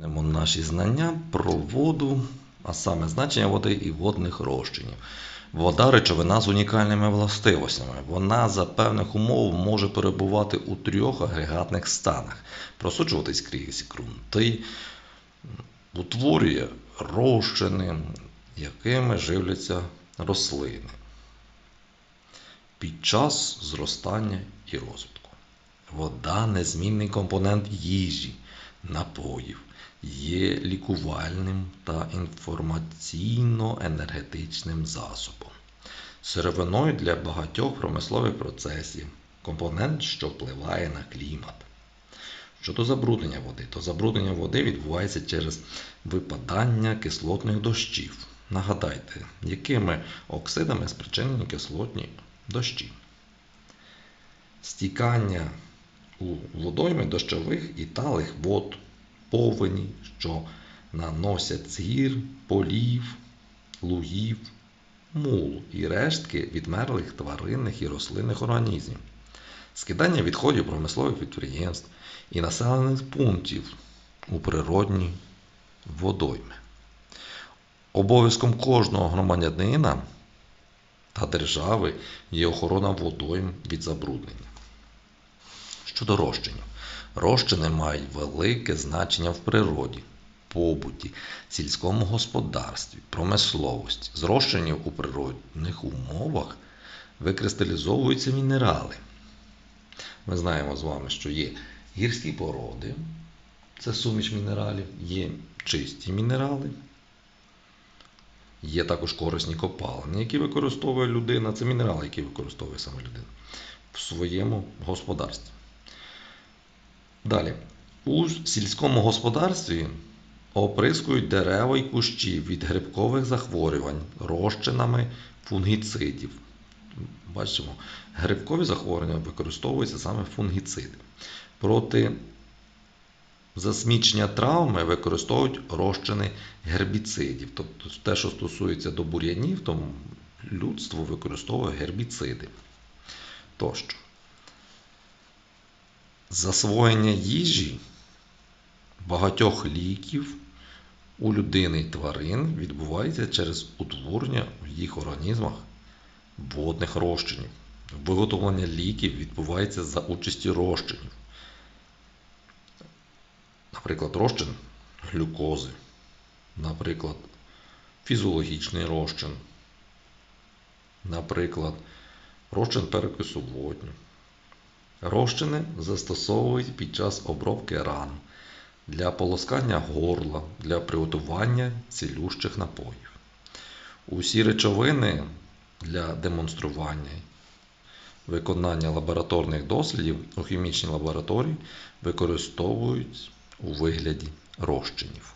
Наші знання про воду, а саме значення води і водних розчинів. Вода речовина з унікальними властивостями. Вона за певних умов може перебувати у трьох агрегатних станах, просочуватись крізь ґрунти, утворює розчини, якими живляться рослини під час зростання і розвитку. Вода незмінний компонент їжі, напоїв, є лікувальним та інформаційно-енергетичним засобом, сировиною для багатьох промислових процесів, компонент, що впливає на клімат. Щодо забруднення води, то забруднення води відбувається через випадання кислотних дощів. Нагадайте, якими оксидами спричинені кислотні дощі. Стікання у водойми дощових і талих вод, повені, що наносять з гір, полів, лугів, мул і рештки відмерлих тваринних і рослинних організмів, скидання відходів промислових підприємств і населених пунктів у природні водойми. Обов'язком кожного громадянина та держави є охорона водойм від забруднення. Щодо розчинів. Розчини мають велике значення в природі, побуті, сільському господарстві, промисловості. З розчинів у природних умовах викристалізовуються мінерали. Ми знаємо з вами, що є гірські породи, це суміш мінералів, є чисті мінерали, є також корисні копалини, які використовує людина. Це мінерали, які використовує саме людина в своєму господарстві. Далі. У сільському господарстві оприскують дерева і кущі від грибкових захворювань розчинами фунгіцидів. Бачимо, грибкові захворювання використовуються саме фунгіциди. Проти засмічення травми використовують розчини гербіцидів. Тобто те, що стосується до бур'янів, то людство використовує гербіциди. Тощо. Засвоєння їжі багатьох ліків у людини і тварин відбувається через утворення в їх організмах водних розчинів. Виготовлення ліків відбувається за участі розчинів. Наприклад, розчин глюкози, наприклад, фізіологічний розчин, наприклад, розчин перекису водню. Розчини застосовують під час обробки ран, для полоскання горла, для приготування цілющих напоїв. Усі речовини для демонстрування виконання лабораторних дослідів у хімічній лабораторії використовують у вигляді розчинів.